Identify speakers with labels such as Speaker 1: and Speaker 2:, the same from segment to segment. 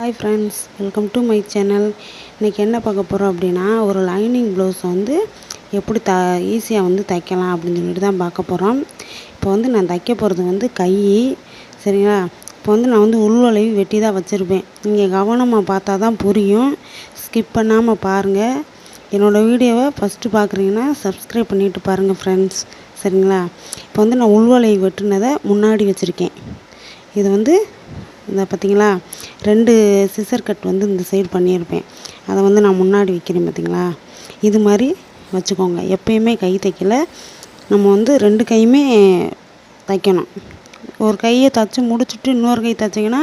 Speaker 1: Hi friends welcome to my channel இன்றைக்கி என்ன பார்க்க போகிறோம் அப்படின்னா ஒரு லைனிங் ப்ளவுஸ் வந்து எப்படி த ஈஸியாக வந்து தைக்கலாம் அப்படின்னு சொல்லிட்டு தான் பார்க்க போகிறோம் இப்போ வந்து நான் தைக்க போகிறது வந்து கை சரிங்களா? இப்போ வந்து நான் வந்து உள்வளைவு வெட்டி தான் வச்சுருப்பேன். நீங்கள் கவனமாக பார்த்தா தான் புரியும். ஸ்கிப் பண்ணாமல் பாருங்கள் என்னோடய வீடியோவை ஃபஸ்ட்டு பார்க்குறீங்கன்னா சப்ஸ்கிரைப் பண்ணிவிட்டு பாருங்கள் ஃப்ரெண்ட்ஸ் சரிங்களா? இப்போ வந்து நான் உள்வளைவு வெட்டினதை முன்னாடி வச்சுருக்கேன். இது வந்து இந்த பார்த்தீங்களா ரெண்டு சிசர் கட் வந்து இந்த சைடு பண்ணியிருப்பேன். அதை வந்து நான் முன்னாடி வைக்கிறேன் பார்த்திங்களா இது மாதிரி வச்சுக்கோங்க. எப்பயுமே கை தைக்கல. நம்ம வந்து ரெண்டு கையுமே தைக்கணும். ஒரு கையை தைச்சி முடிச்சுட்டு இன்னொரு கை தைச்சிங்கன்னா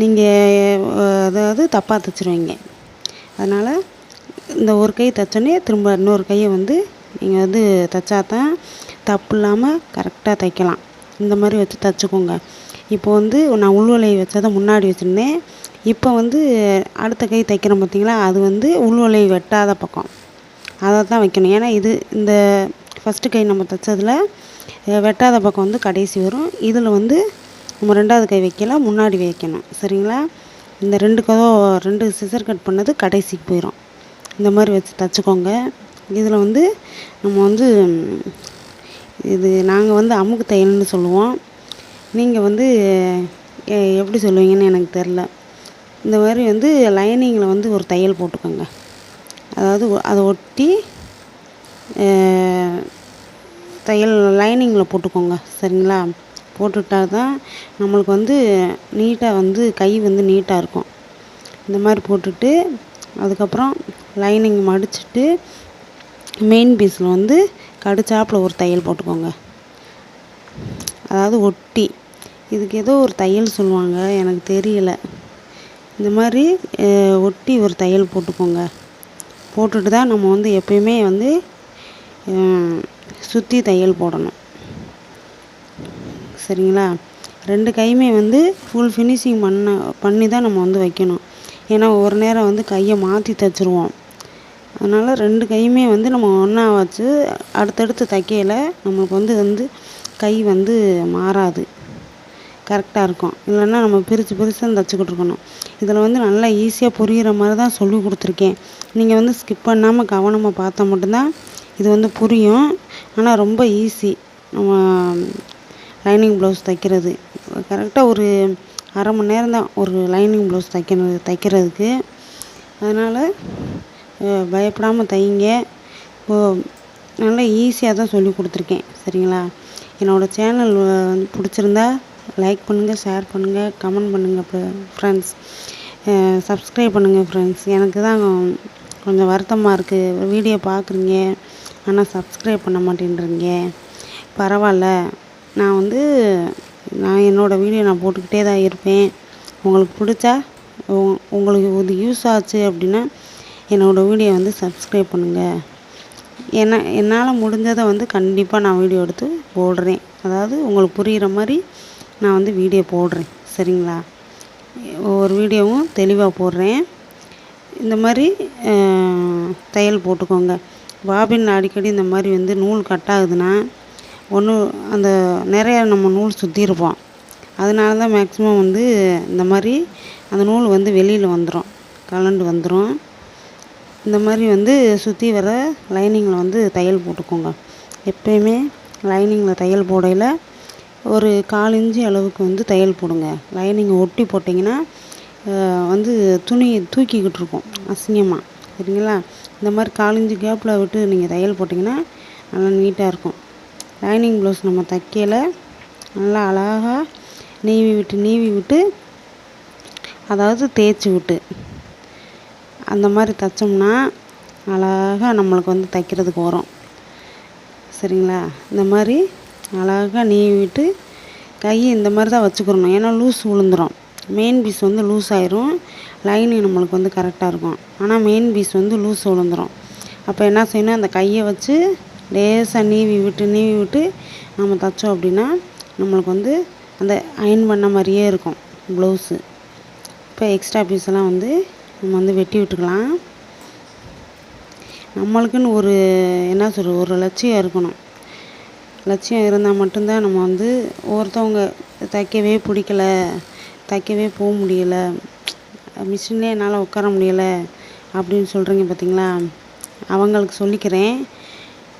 Speaker 1: நீங்கள் அதாவது தப்பாக தைச்சிருவீங்க. அதனால் இந்த ஒரு கை தைச்சோன்னே திரும்ப இன்னொரு கையை வந்து நீங்கள் வந்து தைச்சா தான் தப்பு இல்லாமல் கரெக்டாக தைக்கலாம். இந்த மாதிரி வச்சு தைச்சிக்கோங்க. இப்போ வந்து நான் உள்வலை வச்சதை முன்னாடி வச்சுருந்தேன். இப்போ வந்து அடுத்த கை தைக்கிறேன் பார்த்திங்களா? அது வந்து உள்வலை வெட்டாத பக்கம். அதை தான் வைக்கணும். ஏன்னா இது இந்த ஃபஸ்ட்டு கை நம்ம தைச்சதில் வெட்டாத பக்கம் வந்து கடைசி வரும். இதில் வந்து நம்ம ரெண்டாவது கை வைக்கல முன்னாடி வைக்கணும். சரிங்களா? இந்த ரெண்டு கதோ ரெண்டு சிசர் கட் பண்ணது கடைசிக்கு போயிடும் இந்த மாதிரி வச்சு தைச்சிக்கோங்க. இதில் வந்து நம்ம வந்து இது நாங்கள் வந்து அமுக்கு தையல்னு சொல்லுவோம். நீங்கள் வந்து எப்படி சொல்லுவீங்கன்னு எனக்கு தெரில இந்த மாதிரி வந்து லைனிங்கில் வந்து ஒரு தையல் போட்டுக்கோங்க. அதாவது அதை ஒட்டி தையல் லைனிங்கில் போட்டுக்கோங்க. சரிங்களா? போட்டுட்டா தான் நம்மளுக்கு வந்து நீட்டாக வந்து கை வந்து நீட்டாக இருக்கும். இந்த மாதிரி போட்டுட்டு அதுக்கப்புறம் லைனிங் மடிச்சுட்டு மெயின் பீஸில் வந்து கடிச்சாப்பில் ஒரு தையல் போட்டுக்கோங்க. அதாவது ஒட்டி. இதுக்கு ஏதோ ஒரு தையல் சொல்லுவாங்க எனக்கு தெரியல. இந்த மாதிரி ஒட்டி ஒரு தையல் போட்டுக்கோங்க. போட்டுட்டு தான் நம்ம வந்து எப்பயுமே வந்து சுற்றி தையல் போடணும். சரிங்களா? ரெண்டு கையுமே வந்து ஃபுல் ஃபினிஷிங் பண்ண பண்ணி தான் நம்ம வந்து வைக்கணும். ஏன்னா ஒரு நேரம் வந்து கையை மாற்றி தைச்சிருவோம். அதனால் ரெண்டு கையுமே வந்து நம்ம ஒன்றா வச்சு அடுத்தடுத்து தைக்கையில் நம்மளுக்கு வந்து வந்து கை வந்து மாறாது. கரெக்டாக இருக்கும். இல்லைன்னா நம்ம பிரித்து பிரித்து தான் தைச்சிக்கிட்டு இருக்கணும். இதில் வந்து நல்லா ஈஸியாக புரிகிற மாதிரி தான் சொல்லி கொடுத்துருக்கேன். நீங்கள் வந்து ஸ்கிப் பண்ணாமல் கவனமாக பார்த்தா மட்டும்தான் இது வந்து புரியும். ஆனால் ரொம்ப ஈஸி நம்ம லைனிங் ப்ளவுஸ் தைக்கிறது. கரெக்டாக ஒரு அரை மணி நேரம் தான் ஒரு லைனிங் ப்ளவுஸ் தைக்கிறது தைக்கிறதுக்கு. அதனால் பயப்படாமல் தைங்க. ஓ, நல்லா ஈஸியாக தான் சொல்லி கொடுத்துருக்கேன். சரிங்களா? என்னோடய சேனல் வந்து பிடிச்சிருந்தா லைக் பண்ணுங்கள் ஷேர் பண்ணுங்கள் கமெண்ட் பண்ணுங்கள் ஃப்ரெண்ட்ஸ் சப்ஸ்கிரைப் பண்ணுங்கள் ஃப்ரெண்ட்ஸ் எனக்கு தான் கொஞ்சம் வருத்தமாக இருக்குது வீடியோ பார்க்குறீங்க ஆனால் சப்ஸ்கிரைப் பண்ண மாட்டேன்றீங்க. பரவாயில்ல நான் வந்து நான் என்னோடய வீடியோ நான் போட்டுக்கிட்டே தான் இருப்பேன். உங்களுக்கு பிடிச்சா உ- உங்களுக்கு இது யூஸ் ஆச்சு அப்படின்னா என்னோடய வீடியோ வந்து சப்ஸ்கிரைப் பண்ணுங்கள் என்ன என்னால் முடிஞ்சதை வந்து கண்டிப்பாக நான் வீடியோ எடுத்து போடுறேன். அதாவது உங்களுக்கு புரிகிற மாதிரி நான் வந்து வீடியோ போடுறேன். சரிங்களா? ஒவ்வொரு வீடியோவும் தெளிவாக போடுறேன். இந்த மாதிரி தையல் போட்டுக்கோங்க. பாபின் அடிக்கடி இந்த மாதிரி வந்து நூல் கட் ஆகுதுன்னா ஒன்று அந்த நிறைய நம்ம நூல் சுற்றிருப்போம் அதனால தான் மேக்ஸிமம் வந்து இந்த மாதிரி அந்த நூல் வந்து வெளியில் வந்துடும் கலண்டு வந்துடும் இந்த மாதிரி வந்து சுற்றி வர லைனிங்கில் வந்து தையல் போட்டுக்கோங்க. எப்பயுமே லைனிங்கில் தையல் போடையில் ஒரு கால் இன்ச்சு அளவுக்கு வந்து தையல் போடுங்க. லைனிங்கை ஒட்டி போட்டிங்கன்னா வந்து துணி தூக்கிக்கிட்டு இருக்கும் அசிங்கமாக சரிங்களா? இந்த மாதிரி கால் கேப்பில் விட்டு நீங்கள் தையல் போட்டிங்கன்னா நல்லா நீட்டாக இருக்கும். லைனிங் ப்ளவுஸ் நம்ம தைக்கையில் நல்லா அழகாக நீவி விட்டு நீவி விட்டு அதாவது தேய்ச்சி விட்டு அந்த மாதிரி தைச்சோம்னா அழகாக நம்மளுக்கு வந்து தைக்கிறதுக்கு வரும். சரிங்களா? இந்த மாதிரி அழகாக நீவி விட்டு கையை இந்த மாதிரி தான் வச்சுக்கிறணும் ஏன்னா லூஸ் விழுந்துரும். மெயின் பீஸ் வந்து லூஸ் ஆயிரும். லைனிங் நம்மளுக்கு வந்து கரெக்டாக இருக்கும். ஆனால் மெயின் பீஸ் வந்து லூஸ் விழுந்துடும் அப்போ என்ன செய்யணும்? அந்த கையை வச்சு லேசாக நீவி விட்டு நீவி விட்டு நம்ம தைச்சோம் அப்படின்னா நம்மளுக்கு வந்து அந்த அயன் பண்ண மாதிரியே இருக்கும் ப்ளவுஸு இப்போ எக்ஸ்ட்ரா பீஸ் எல்லாம் வந்து நம்ம வந்து வெட்டி விட்டுக்கலாம். நம்மளுக்குன்னு ஒரு என்ன சொல்கிறது ஒரு லட்சியம் இருக்கணும். லட்சியம் இருந்தால் மட்டும்தான் நம்ம வந்து ஒருத்தவங்க தைக்கவே பிடிக்கல தைக்கவே போக முடியல மிஷின்லேயே என்னால் உட்கார முடியலை அப்படின்னு சொல்கிறீங்க பார்த்தீங்களா அவங்களுக்கு சொல்லிக்கிறேன்.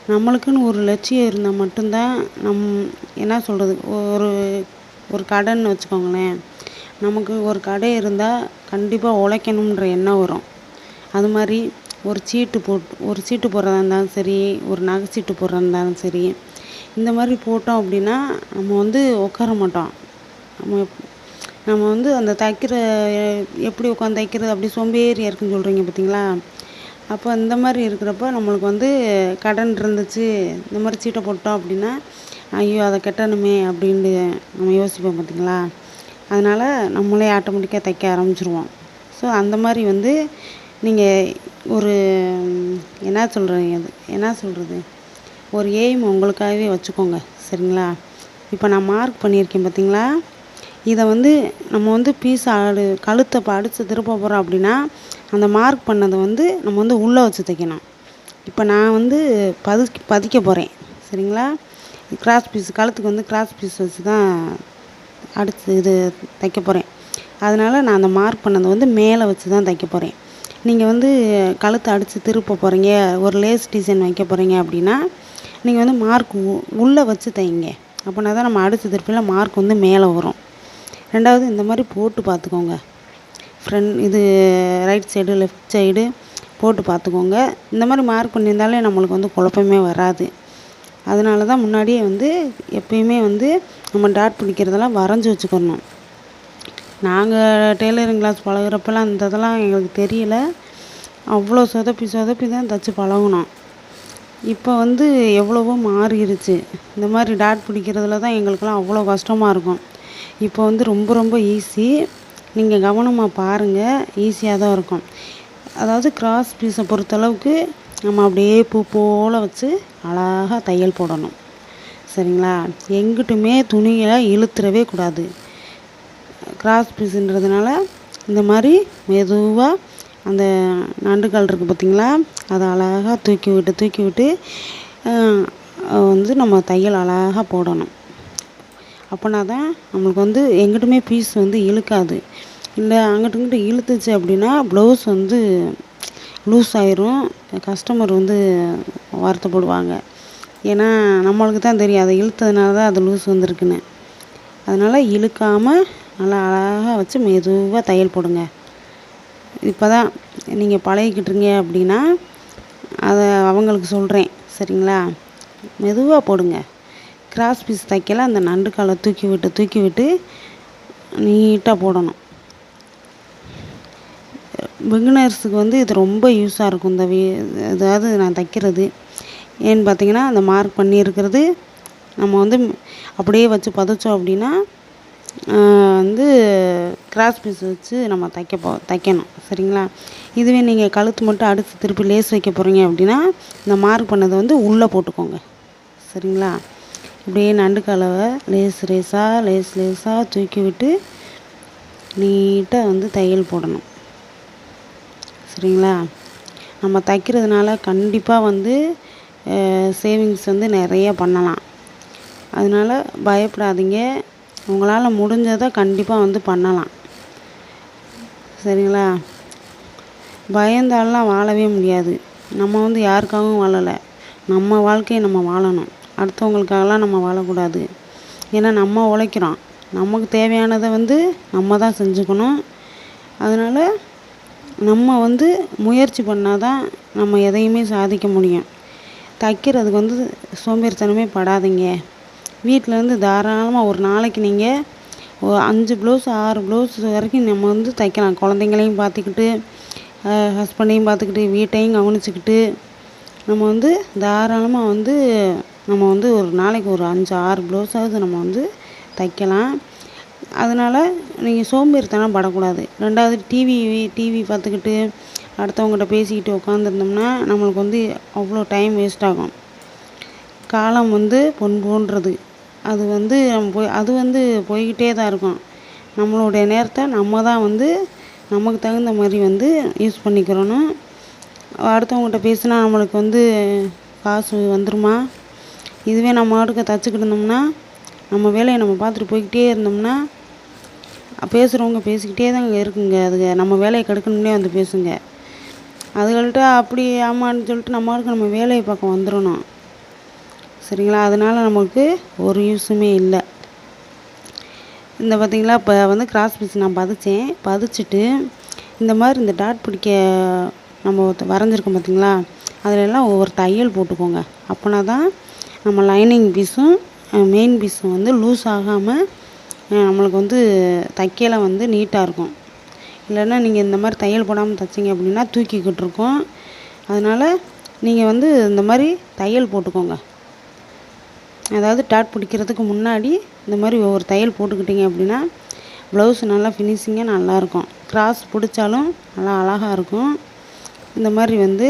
Speaker 1: நம்மளுக்குன்னு ஒரு லட்சியம் இருந்தால் மட்டும்தான் நம் என்ன சொல்கிறது ஒரு ஒரு கடைன்னு வச்சுக்கோங்களேன். நமக்கு ஒரு கடை இருந்தால் கண்டிப்பாக உழைக்கணுன்ற எண்ணம் வரும். அது மாதிரி ஒரு சீட்டு போட் ஒரு சீட்டு போடுறதா இருந்தாலும் சரி ஒரு நகை சீட்டு போடுறதா இருந்தாலும் சரி இந்த மாதிரி போட்டோம் அப்படின்னா நம்ம வந்து உட்கார மாட்டோம். நம்ம நம்ம வந்து அந்த தைக்கிற எப்படி உட்காந்து தைக்கிறது அப்படி சோம்பேறியாக இருக்குன்னு சொல்கிறீங்க பார்த்தீங்களா? அப்போ இந்த மாதிரி இருக்கிறப்ப நம்மளுக்கு வந்து கடன் இருந்துச்சு இந்த மாதிரி சீட்டை போட்டோம் அப்படின்னா ஐயோ அதை கட்டணுமே அப்படின்ட்டு நம்ம யோசிப்போம் பார்த்தீங்களா? அதனால் நம்மளே ஆட்டோமேட்டிக்காக தைக்க ஆரம்பிச்சிருவோம். ஸோ அந்த மாதிரி வந்து நீங்கள் ஒரு என்ன சொல்கிறீங்க அது என்ன சொல்கிறது ஒரு எய்ம் உங்களுக்காகவே வச்சுக்கோங்க சரிங்களா? இப்போ நான் மார்க் பண்ணியிருக்கேன் பார்த்தீங்களா இதை வந்து நம்ம வந்து பீஸ் ஆடு கழுத்தை இப்போ அடித்து திருப்ப போகிறோம் அப்படின்னா அந்த மார்க் பண்ணதை வந்து நம்ம வந்து உள்ளே வச்சு தைக்கணும். இப்போ நான் வந்து பது பதிக்க போகிறேன் சரிங்களா? கிராஸ் பீஸ் கழுத்துக்கு வந்து கிராஸ் பீஸ் வச்சு தான் அடித்து இது தைக்க போகிறேன் அதனால் நான் அந்த மார்க் பண்ணதை வந்து மேலே வச்சு தான் தைக்க போகிறேன் நீங்கள் வந்து கழுத்தை அடித்து திருப்ப போகிறீங்க ஒரு லேஸ் டிசைன் வைக்க போகிறீங்க அப்படின்னா நீங்கள் வந்து மார்க் உள்ளே வச்சு தைங்க. அப்படின்னா தான் நம்ம அடித்து திருப்பியில் மார்க் வந்து மேலே வரும். ரெண்டாவது இந்த மாதிரி போட்டு பார்த்துக்கோங்க. ஃப்ரண்ட் இது ரைட் சைடு லெஃப்ட் சைடு போட்டு பார்த்துக்கோங்க. இந்த மாதிரி மார்க் பண்ணியிருந்தாலே நம்மளுக்கு வந்து குழப்பமே வராது. அதனால தான் முன்னாடியே வந்து எப்பயுமே வந்து நம்ம டாட் பிடிக்கிறதெல்லாம் வரைஞ்சி வச்சுக்கணும். நாங்கள் டெய்லரிங் கிளாஸ் பழகுறப்பெல்லாம் அந்த இதெல்லாம் எங்களுக்கு தெரியல. அவ்வளோ சொதப்பி சொதப்பி தான் தைச்சி பழகுனோம். இப்போ வந்து எவ்வளவோ மாறிடுச்சு இந்த மாதிரி டாட் பிடிக்கிறதுல தான் எங்களுக்கெல்லாம் அவ்வளோ கஷ்டமாக இருக்கும். இப்போ வந்து ரொம்ப ரொம்ப ஈஸி. நீங்கள் கவனமாக பாருங்கள் ஈஸியாக தான் இருக்கும். அதாவது கிராஸ் பீஸை பொறுத்தளவுக்கு நம்ம அப்படியே பூ போல் வச்சு அழகாக தையல் போடணும். சரிங்களா? எங்கிட்டுமே துணியை இழுத்துறவே கூடாது. கிராஸ் பீஸுன்றதுனால இந்த மாதிரி மெதுவாக அந்த நண்டுக்கால் இருக்குது பார்த்தீங்களா அதை அழகாக தூக்கி விட்டு தூக்கி விட்டு வந்து நம்ம தையல் அழகாக போடணும். அப்போனா தான் நம்மளுக்கு வந்து எங்கிட்டுமே பீஸ் வந்து இழுக்காது. இல்லை அங்கிட்டு இங்கிட்டு இழுத்துச்சு அப்படின்னா ப்ளவுஸ் வந்து லூஸ் ஆயிரும். கஸ்டமர் வந்து வருத்தப்படுவாங்க. ஏன்னா நம்மளுக்கு தான் தெரியும் அதை இழுத்ததுனால தான் அது லூஸ் வந்திருக்குன்னு. அதனால் இழுக்காமல் நல்லா அழகாக வச்சு மெதுவாக தையல் போடுங்க. இப்போ தான் நீங்கள் பழகிக்கிட்டுருங்க அப்படின்னா அதை அவங்களுக்கு சொல்கிறேன் சரிங்களா? மெதுவாக போடுங்க. கிராஸ் பீஸ் தைக்கல அந்த நண்டு காலை தூக்கி விட்டு தூக்கி விட்டு நீட்டாக போடணும். பிகினர்ஸுக்கு வந்து இது ரொம்ப யூஸாக இருக்கும் இந்த வி அதாவது நான் தைக்கிறது. ஏன்னு பார்த்தீங்கன்னா அந்த மார்க் பண்ணியிருக்கிறது நம்ம வந்து அப்படியே வச்சு பதைச்சோம் அப்படின்னா வந்து கிராஸ் பீஸ் வச்சு நம்ம தைக்க போ தைக்கணும். சரிங்களா? இதுவே நீங்கள் கழுத்து மட்டும் அடுத்து திருப்பி லேஸ் வைக்க போகிறீங்க அப்படின்னா இந்த மார்க் பண்ணதை வந்து உள்ளே போட்டுக்கோங்க. சரிங்களா? இப்படியே நண்டு கலவை லேஸ் லேஸாக லேஸ் லேஸாக தூக்கி விட்டு நீட்டாக வந்து தையல் போடணும். சரிங்களா? நம்ம தைக்கிறதுனால கண்டிப்பாக வந்து சேவிங்ஸ் வந்து நிறைய பண்ணலாம். அதனால் பயப்படாதீங்க. உங்களால் முடிஞ்சதை கண்டிப்பாக வந்து பண்ணலாம். சரிங்களா? பயந்தாலாம் வாழவே முடியாது. நம்ம வந்து யாருக்காகவும் வாழலை. நம்ம வாழ்க்கையை நம்ம வாழணும். அடுத்தவங்களுக்காகலாம் நம்ம வாழக்கூடாது. ஏன்னா நம்ம உழைக்கிறோம். நமக்கு தேவையானதை வந்து நம்ம தான் செஞ்சுக்கணும். அதனால் நம்ம வந்து முயற்சி பண்ணால் தான் நம்ம எதையுமே சாதிக்க முடியும். தைக்கிறதுக்கு வந்து சோம்பேறித்தனமே படாதீங்க. வீட்டிலேருந்து தாராளமாக ஒரு நாளைக்கு நீங்கள் ஒரு அஞ்சு ப்ளவுஸ் ஆறு ப்ளவுஸ் வரைக்கும் நம்ம வந்து தைக்கலாம். குழந்தைங்களையும் பார்த்துக்கிட்டு ஹஸ்பண்டையும் பார்த்துக்கிட்டு வீட்டையும் கவனிச்சிக்கிட்டு நம்ம வந்து தாராளமாக வந்து நம்ம வந்து ஒரு நாளைக்கு ஒரு அஞ்சு ஆறு ப்ளவுஸாவது நம்ம வந்து தைக்கலாம். அதனால் நீங்கள் சோம்பேறித்தனம் படக்கூடாது. ரெண்டாவது டிவி டிவி பார்த்துக்கிட்டு அடுத்தவங்ககிட்ட பேசிக்கிட்டு உட்காந்துருந்தோம்னா நம்மளுக்கு வந்து அவ்வளோ டைம் வேஸ்ட் ஆகும். காலம் வந்து பொன் போன்றது. அது வந்து நம்ம போய் அது வந்து போய்கிட்டே தான் இருக்கும். நம்மளுடைய நேரத்தை நம்ம தான் வந்து நமக்கு தகுந்த மாதிரி வந்து யூஸ் பண்ணிக்கிறணும். அடுத்தவங்ககிட்ட பேசினா நம்மளுக்கு வந்து காசு வந்துருமா? இதுவே நம்ம ஆடுக்க தச்சுக்கிட்டு இருந்தோம்னா நம்ம வேலையை நம்ம பார்த்துட்டு போய்கிட்டே இருந்தோம்னா பேசுகிறவங்க பேசிக்கிட்டே தாங்க இருக்குங்க. அதுங்க நம்ம வேலையை கெடுக்கணும்னே வந்து பேசுங்க. அதுகள்கிட்ட அப்படி ஆமான்னு சொல்லிட்டு நம்மளுக்கு நம்ம வேலையை பக்கம் வந்துடணும். சரிங்களா? அதனால் நமக்கு ஒரு யூஸுமே இல்லை. இந்த பார்த்திங்களா இப்போ வந்து கிராஸ் பீஸ் நான் பதிச்சேன். பதிச்சுட்டு இந்த மாதிரி இந்த டாட் பிடிக்க நம்ம வரைஞ்சிருக்கோம் பார்த்தீங்களா அதிலெல்லாம் ஒவ்வொரு தையல் போட்டுக்கோங்க. அப்போனா தான் நம்ம லைனிங் பீஸும் மெயின் பீஸும் வந்து லூஸ் ஆகாமல் நம்மளுக்கு வந்து தைக்கல வந்து நீட்டாக இருக்கும். இல்லைன்னா நீங்கள் இந்த மாதிரி தையல் போடாமல் தைச்சிங்க அப்படின்னா தூக்கிக்கிட்டு இருக்கோம். அதனால் நீங்கள் வந்து இந்த மாதிரி தையல் போட்டுக்கோங்க. அதாவது டாட் பிடிக்கிறதுக்கு முன்னாடி இந்த மாதிரி ஒவ்வொரு தையல் போட்டுக்கிட்டிங்க அப்படின்னா ப்ளவுஸ் நல்லா ஃபினிஷிங்காக நல்லாயிருக்கும். கிராஸ் பிடிச்சாலும் நல்லா அழகாக இருக்கும். இந்த மாதிரி வந்து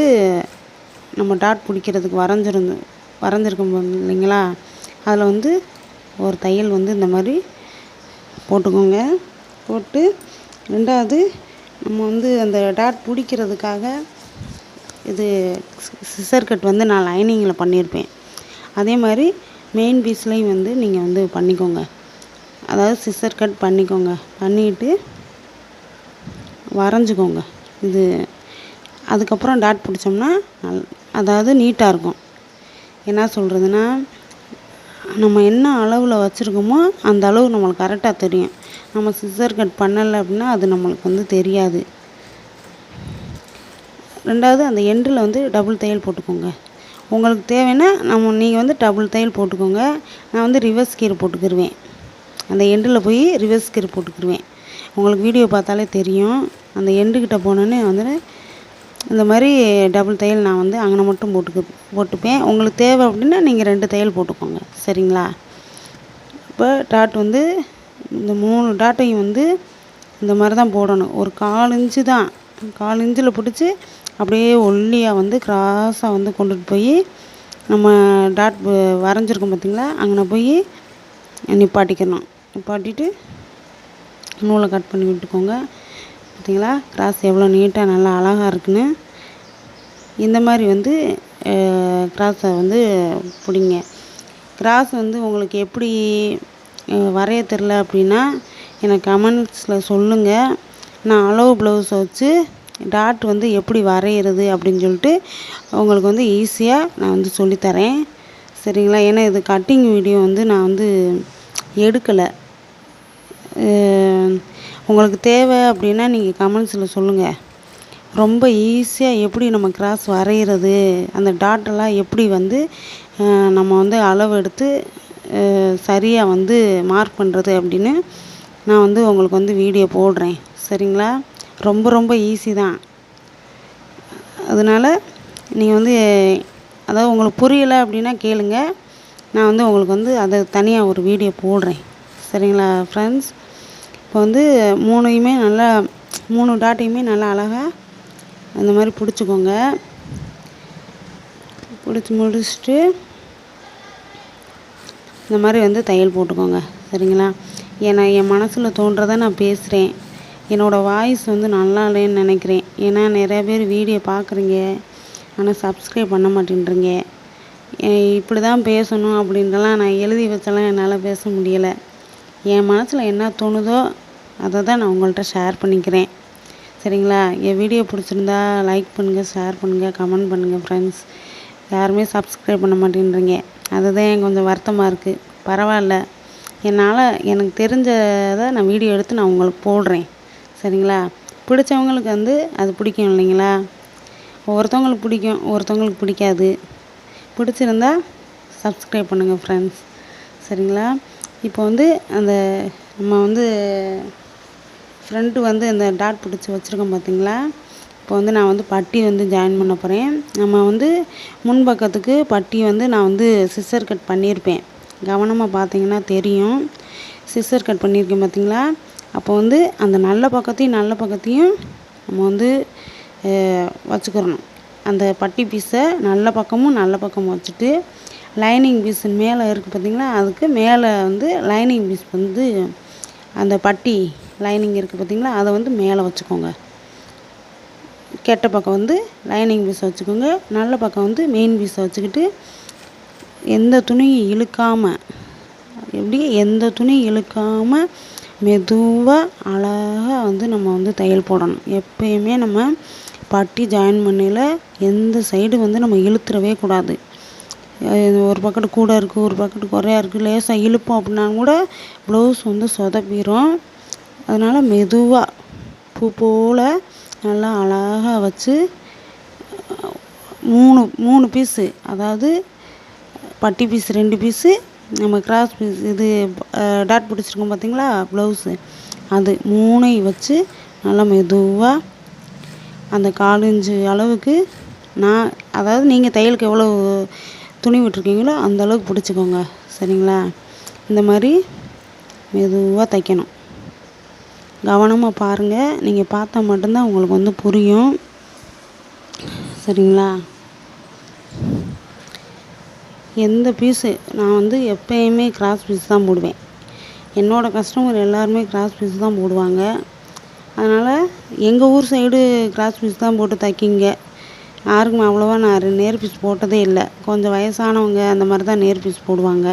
Speaker 1: நம்ம டாட் பிடிக்கிறதுக்கு வரைஞ்சிருந்து வரைஞ்சிருக்கோம் இல்லைங்களா? அதில் வந்து ஒரு தையல் வந்து இந்த மாதிரி போட்டுக்கோங்க. போட்டு ரெண்டாவது நம்ம வந்து அந்த டாட் பிடிக்கிறதுக்காக இது சிசர் கட் வந்து நான் லைனிங்கில் பண்ணியிருப்பேன். அதே மாதிரி மெயின் பீஸ்லேயும் வந்து நீங்கள் வந்து பண்ணிக்கோங்க. அதாவது சிசர் கட் பண்ணிக்கோங்க. பண்ணிட்டு வரைஞ்சிக்கோங்க. இது அதுக்கப்புறம் டாட் பிடிச்சோம்னா நல் அதாவது நீட்டாக இருக்கும். என்ன சொல்கிறதுனா நம்ம என்ன அளவில் வச்சுருக்கோமோ அந்த அளவு நம்மளுக்கு கரெக்டாக தெரியும். நம்ம சிசர் கட் பண்ணலை அப்படின்னா அது நம்மளுக்கு வந்து தெரியாது. ரெண்டாவது அந்த எண்டில் வந்து டபுள் தையல் போட்டுக்கோங்க. உங்களுக்கு தேவைன்னா நம்ம நீங்கள் வந்து டபுள் தையல் போட்டுக்கோங்க. நான் வந்து ரிவர்ஸ் கீர் போட்டுக்கிருவேன். அந்த எண்டில் போய் ரிவர்ஸ் கீர் போட்டுக்கிருவேன். உங்களுக்கு வீடியோ பார்த்தாலே தெரியும். அந்த எண்டுக்கிட்ட போனோன்னே வந்து இந்த மாதிரி டபுள் தையல் நான் வந்து அங்கே மட்டும் போட்டுக்க போட்டுப்பேன். உங்களுக்கு தேவை அப்படின்னா நீங்கள் ரெண்டு தையல் போட்டுக்கோங்க. சரிங்களா? இப்போ டாட் வந்து இந்த மூணு டாட்டையும் வந்து இந்த மாதிரி தான் போடணும். ஒரு கால் இன்ச்சு தான். கால் இன்ச்சில் பிடிச்சி அப்படியே ஒல்லியாக வந்து கிராஸாக வந்து கொண்டுட்டு போய் நம்ம டாட் வரைஞ்சிருக்கோம் பார்த்தீங்களா அங்கே போய் நிப்பாட்டிக்கணும். நிப்பாட்டிட்டு நூலை கட் பண்ணி விட்டுக்கோங்க. பார்த்திங்களா கிராஸ் எவ்வளோ நீட்டாக நல்லா அழகாக இருக்குன்னு. இந்த மாதிரி வந்து கிராஸை வந்து பிடிங்க. கிராஸ் வந்து உங்களுக்கு எப்படி வரைய தெரில அப்படின்னா எனக்கு கமெண்ட்ஸில் சொல்லுங்கள் நான் அளவு ப்ளவுஸை வச்சு டாட் வந்து எப்படி வரைகிறது அப்படின்னு சொல்லிட்டு உங்களுக்கு வந்து ஈஸியாக நான் வந்து சொல்லித்தரேன். சரிங்களா? ஏன்னா இது கட்டிங் வீடியோ வந்து நான் வந்து எடுக்கலை. உங்களுக்கு தேவை அப்படின்னா நீங்கள் கமெண்ட்ஸில் சொல்லுங்கள் ரொம்ப ஈஸியாக எப்படி நம்ம கிராஸ் வரைகிறது அந்த டாட்டெல்லாம் எப்படி வந்து நம்ம வந்து அளவு எடுத்து சரியாக வந்து மார்க் பண்ணுறது அப்படின்னு நான் வந்து உங்களுக்கு வந்து வீடியோ போடுறேன். சரிங்களா? ரொம்ப ரொம்ப ஈஸி தான். அதனால் நீங்கள் வந்து அதாவது உங்களுக்கு புரியலை அப்படின்னா கேளுங்க. நான் வந்து உங்களுக்கு வந்து அதை தனியாக ஒரு வீடியோ போடுறேன். சரிங்களா ஃப்ரெண்ட்ஸ் இப்போ வந்து மூணையுமே நல்லா மூணு டாட்டையுமே நல்லா அழகாக அந்த மாதிரி பிடிச்சிக்கோங்க. பிடிச்சி முடிச்சுட்டு இந்த மாதிரி வந்து தையல் போட்டுக்கோங்க. சரிங்களா? ஏன்னா என் மனசில் தோன்றதை நான் பேசுகிறேன் என்னோடய வாய்ஸ் வந்து நல்லா இல்லைன்னு நினைக்கிறேன். ஏன்னா நிறையா பேர் வீடியோ பார்க்குறீங்க. ஆனால் சப்ஸ்கிரைப் பண்ண மாட்டேன்றீங்க. இப்படி தான் பேசணும் அப்படின்றலாம் நான் எழுதி வச்செல்லாம் என்னால் பேச முடியலை. என் மனசில் என்ன தோணுதோ அதை தான் நான் உங்கள்கிட்ட ஷேர் பண்ணிக்கிறேன். சரிங்களா? என் வீடியோ பிடிச்சிருந்தா லைக் பண்ணுங்கள் ஷேர் பண்ணுங்கள் கமெண்ட் பண்ணுங்கள் ஃப்ரெண்ட்ஸ் யாருமே சப்ஸ்கிரைப் பண்ண மாட்டேன்றீங்க. அதுதான் எனக்கு கொஞ்சம் வருத்தமாக இருக்குது பரவாயில்ல. என்னால் எனக்கு தெரிஞ்சதை நான் வீடியோ எடுத்து நான் உங்களுக்கு போடுறேன். சரிங்களா? பிடிச்சவங்களுக்கு வந்து அது பிடிக்கும் இல்லைங்களா? ஒவ்வொருத்தவங்களுக்கு பிடிக்கும் ஒவ்வொருத்தவங்களுக்கு பிடிக்காது. பிடிச்சிருந்தா சப்ஸ்கிரைப் பண்ணுங்கள் ஃப்ரெண்ட்ஸ் சரிங்களா? இப்போ வந்து அந்த நம்ம வந்து ஃப்ரெண்டு வந்து இந்த டாட் பிடிச்சி வச்சுருக்கோம் பார்த்தீங்களா இப்போ வந்து நான் வந்து பட்டி வந்து ஜாயின் பண்ண போகிறேன் நம்ம வந்து முன்பக்கத்துக்கு பட்டி வந்து நான் வந்து சிஸ்டர் கட் பண்ணியிருப்பேன். கவனமாக பார்த்தீங்கன்னா தெரியும். சிஸ்டர் கட் பண்ணியிருக்கேன் பார்த்தீங்களா அப்போ வந்து அந்த நல்ல பக்கத்தையும் நல்ல பக்கத்தையும் நம்ம வந்து வச்சுக்கிறணும். அந்த பட்டி பீஸை நல்ல பக்கமும் நல்ல பக்கமும் வச்சுட்டு லைனிங் பீஸ் மேலே இருக்குது பார்த்திங்களா அதுக்கு மேலே வந்து லைனிங் பீஸ் வந்து அந்த பட்டி லைனிங் இருக்குது பார்த்திங்களா அதை வந்து மேலே வச்சுக்கோங்க. கெட்ட பக்கம் வந்து லைனிங் பீஸை வச்சுக்கோங்க. நல்ல பக்கம் வந்து மெயின் பீஸை வச்சுக்கிட்டு எந்த துணியும் இழுக்காமல் எப்படி எந்த துணியும் இழுக்காமல் மெதுவாக அழகாக வந்து நம்ம வந்து தையல் போடணும். எப்பயுமே நம்ம பட்டி ஜாயின் பண்ணையில் எந்த சைடு வந்து நம்ம இழுத்துறவே கூடாது. ஒரு பக்கெட்டு கூட இருக்குது ஒரு பக்கெட்டு குறையா இருக்குது லேசாக இழுப்போம் அப்படின்னா கூட ப்ளவுஸ் வந்து சொதப்பிடும் அதனால் மெதுவாக பூ போல் நல்லா அழகாக வச்சு மூணு மூணு பீஸு அதாவது பட்டி பீஸ் ரெண்டு பீஸு நம்ம கிராஸ் பீஸ் இது டாட் பிடிச்சிருக்கோம் பார்த்தீங்களா ப்ளவுஸு அது மூணையும் வச்சு நல்லா மெதுவாக அந்த காலஞ்சு அளவுக்கு நான் அதாவது நீங்கள் தையலுக்கு எவ்வளோ துணி விட்டுருக்கீங்களோ அந்த அளவுக்கு பிடிச்சிக்கோங்க. சரிங்களா? இந்த மாதிரி மெதுவாக தைக்கணும். கவனமாக பாருங்கள் நீங்கள் பார்த்தா மட்டும்தான் உங்களுக்கு வந்து புரியும். சரிங்களா? எந்த பீஸு நான் வந்து எப்பயுமே கிராஸ் பீஸ் தான் போடுவேன். என்னோடய கஸ்டமர் எல்லாருமே கிராஸ் பீஸ் தான் போடுவாங்க. அதனால் எங்கள் ஊர் சைடு கிராஸ் பீஸ் தான் போட்டு தைக்கிங்க. யாருக்கும் அவ்வளோவா நான் நேர் பீஸ் போட்டதே இல்லை. கொஞ்சம் வயசானவங்க அந்த மாதிரி தான் நேர் பீஸ் போடுவாங்க.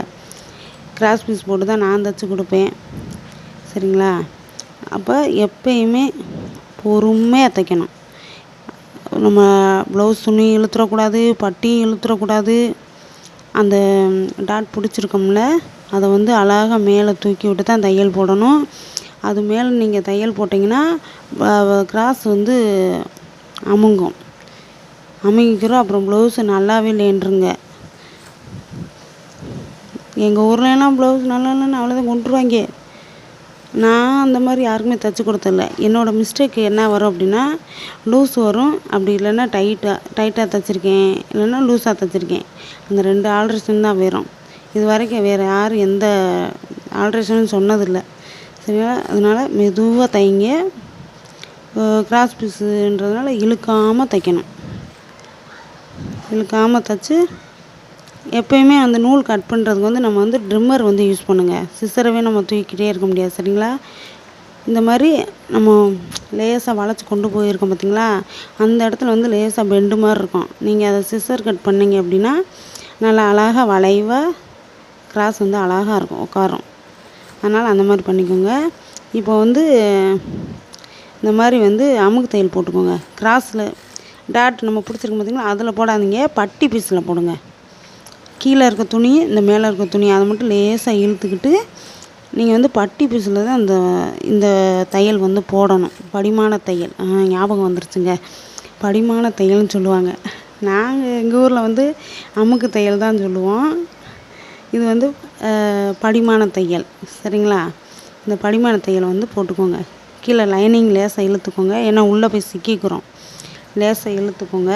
Speaker 1: கிராஸ் பீஸ் போட்டு தான் நான் தைச்சி கொடுப்பேன். சரிங்களா? அப்போ எப்பயுமே பொறுமையாக தைக்கணும். நம்ம ப்ளவுஸ் துணி இழுத்துறக்கூடாது பட்டி இழுத்துறக்கூடாது அந்த டாட் பிடிச்சிருக்கோம்ல அதை வந்து அழகாக மேலே தூக்கி விட்டு தான் தையல் போடணும். அது மேலே நீங்கள் தையல் போட்டிங்கன்னா கிராஸ் வந்து அமுங்கும். அமுங்கிக்கிறோம் அப்புறம் ப்ளவுஸு நல்லாவே இல்லைன்றுங்க எங்கள் ஊர்லலாம் ப்ளவுஸ் நல்லா இல்லைன்னு அவ்வளோதான் கொண்டுருவாங்க. நான் அந்த மாதிரி யாருக்குமே தைச்சி கொடுத்ததில்ல. என்னோடய மிஸ்டேக் என்ன வரும் அப்படின்னா லூஸ் வரும். அப்படி இல்லைன்னா டைட்டாக டைட்டாக தைச்சிருக்கேன் இல்லைன்னா லூஸாக தைச்சிருக்கேன் அந்த ரெண்டு ஆல்ட்ரேஷன் தான் வரும் இது வரைக்கும் வேறு யாரும் எந்த ஆல்ட்ரேஷனும் சொன்னதில்லை. சரியா? அதனால் மெதுவாக தைங்க கிராஸ் பீஸுன்றதுனால இழுக்காமல் தைக்கணும். இழுக்காமல் தைச்சி எப்பயுமே அந்த நூல் கட் பண்ணுறதுக்கு வந்து நம்ம வந்து ட்ரிம்மர் வந்து யூஸ் பண்ணுங்கள் சிசரவே நம்ம தூக்கிட்டே இருக்க முடியாது சரிங்களா? இந்த மாதிரி நம்ம லேசாக வளைச்சி கொண்டு போயிருக்கோம் பார்த்திங்களா அந்த இடத்துல வந்து லேசாக பெண்டு மாதிரி இருக்கும். நீங்கள் அதை சிசர் கட் பண்ணிங்க அப்படின்னா நல்லா அழகாக வளைவாக கிராஸ் வந்து அழகாக இருக்கும் உட்காரும். அதனால் அந்த மாதிரி பண்ணிக்கோங்க. இப்போ வந்து இந்த மாதிரி வந்து அமுக்கு தையல் போட்டுக்கோங்க. கிராஸில் டாட் நம்ம பிடிச்சிருக்கோம் பார்த்தீங்களா அதில் போடாதீங்க. பட்டி பீஸில் போடுங்க. கீழே இருக்க துணி இந்த மேலே இருக்க துணி அதை மட்டும் லேசாக இழுத்துக்கிட்டு நீங்கள் வந்து பட்டி பீஸில் தான் அந்த இந்த தையல் வந்து போடணும். படிமான தையல். ஞாபகம் வந்துருச்சுங்க. படிமான தையல்னு சொல்லுவாங்க. நாங்கள் எங்கள் ஊரில் வந்து அமுக்கு தையல் தான் சொல்லுவோம். இது வந்து படிமான தையல். சரிங்களா? இந்த படிமான தையலை வந்து போட்டுக்கோங்க. கீழே லைனிங் லேசாக இழுத்துக்கோங்க. ஏன்னா உள்ளே போய் சிக்கிக்கிறோம். லேசாக இழுத்துக்கோங்க.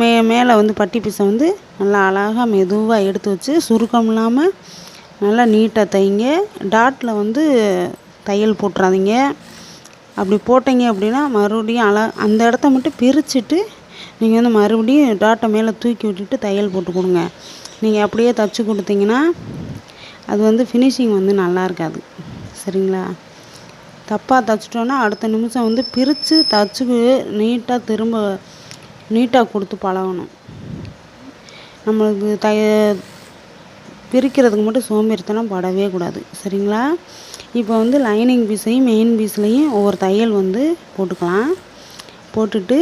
Speaker 1: மே மேலே வந்து பட்டி பீஸை வந்து நல்லா அழகாக மெதுவாக எடுத்து வச்சு சுருக்கம் இல்லாமல் நல்லா நீட்டாக தைங்க. டாட்டில் வந்து தையல் போட்டுறாதீங்க. அப்படி போட்டீங்க அப்படின்னா மறுபடியும் அழ அந்த இடத்த மட்டும் பிரிச்சுட்டு நீங்கள் வந்து மறுபடியும் டாட்டை மேலே தூக்கி விட்டுட்டு தையல் போட்டு கொடுங்க. நீங்கள் அப்படியே தச்சு கொடுத்தீங்கன்னா அது வந்து ஃபினிஷிங் வந்து நல்லா இருக்காது. சரிங்களா? தப்பாக தைச்சிட்டோன்னா அடுத்த நிமிஷம் வந்து பிரித்து தச்சு நீட்டாக திரும்ப நீட்டாக கொடுத்து பழகணும். நம்மளுக்கு தைய பிரிக்கிறதுக்கு மட்டும் சோம்பேறித்தனம் படவே கூடாது. சரிங்களா? இப்போ வந்து லைனிங் பீஸையும் மெயின் பீஸ்லையும் ஒவ்வொரு தையல் வந்து போட்டுக்கலாம். போட்டுட்டு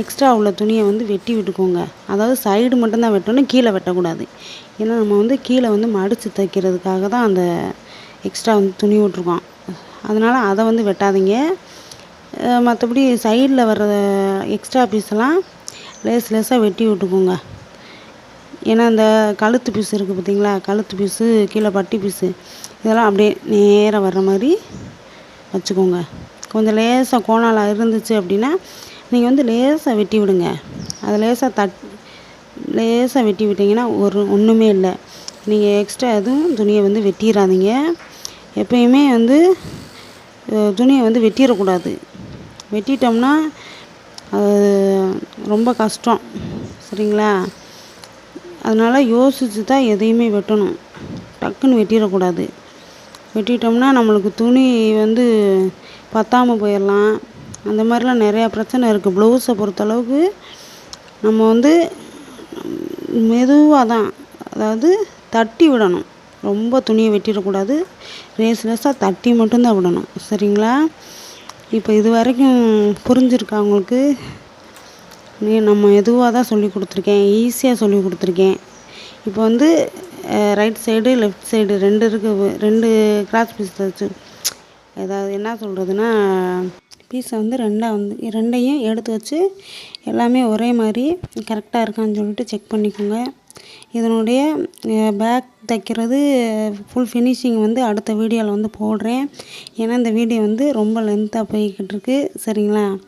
Speaker 1: எக்ஸ்ட்ரா உள்ள துணியை வந்து வெட்டி விட்டுக்கோங்க. அதாவது சைடு மட்டும்தான் வெட்டணும் கீழே வெட்டக்கூடாது. ஏன்னா நம்ம வந்து கீழே வந்து மடித்து தைக்கிறதுக்காக தான் அந்த எக்ஸ்ட்ரா வந்து துணி விட்ருக்கோம் அதனால் அதை வந்து வெட்டாதீங்க. மற்றபடி சைடில் வர்ற எக்ஸ்ட்ரா பீஸ்லாம் லேஸ் லேஸாக வெட்டி விட்டுக்கோங்க. ஏன்னா அந்த கழுத்து பீஸ் இருக்குது பார்த்தீங்களா? கழுத்து பீஸு கீழே பட்டி பீஸு இதெல்லாம் அப்படியே நேராக வர்ற மாதிரி வச்சுக்கோங்க. கொஞ்சம் லேசாக கோணாலாக இருந்துச்சு அப்படின்னா நீங்கள் வந்து லேசாக வெட்டி விடுங்க. அது லேசாக தட் லேசாக வெட்டி விட்டிங்கன்னா ஒரு ஒன்றுமே இல்லை. நீங்கள் எக்ஸ்ட்ரா எதுவும் துணியை வந்து வெட்டிடாதீங்க எப்பயுமே வந்து துணியை வந்து வெட்டிடக்கூடாது. வெட்டிட்டோம்னா அது ரொம்ப கஷ்டம். சரிங்களா? அதனால் யோசித்து தான் எதையுமே வெட்டணும். டக்குன்னு வெட்டிடக்கூடாது. வெட்டிட்டோம்னா நம்மளுக்கு துணி வந்து பத்தாமல் போயிடலாம். அந்த மாதிரிலாம் நிறையா பிரச்சனை இருக்குது ப்ளவுஸை பொறுத்தளவுக்கு நம்ம வந்து மெதுவாக தான். அதாவது தட்டி விடணும். ரொம்ப துணியை வெட்டிடக்கூடாது. ரேஸ் லேசாக தட்டி மட்டும்தான் விடணும். சரிங்களா? இப்போ இது வரைக்கும் புரிஞ்சிருக்கா உங்களுக்கு? நீ நம்ம எதுவாக தான் சொல்லி கொடுத்துருக்கேன் ஈஸியாக சொல்லி கொடுத்துருக்கேன். இப்போ வந்து ரைட் சைடு லெஃப்ட் சைடு ரெண்டு இருக்குது ரெண்டு கிராஸ் பீஸ் வச்சு ஏதாவது என்ன சொல்கிறதுனா பீஸை வந்து ரெண்டாக வந்து ரெண்டையும் எடுத்து வச்சு எல்லாமே ஒரே மாதிரி கரெக்டாக இருக்கான்னு சொல்லிட்டு செக் பண்ணிக்கோங்க. இதனுடைய பேக் தைக்கிறது ஃபுல் ஃபினிஷிங் வந்து அடுத்த வீடியோவில் வந்து போடுறேன். ஏன்னா இந்த வீடியோ வந்து ரொம்ப லென்த்தாக போய்கிட்டு இருக்கு சரிங்களா?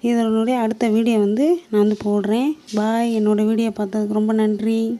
Speaker 1: இதனுடைய அடுத்த வீடியோ வந்து நான் வந்து போடுறேன். பாய் என்னோடய வீடியோ பார்த்ததுக்கு ரொம்ப நன்றி.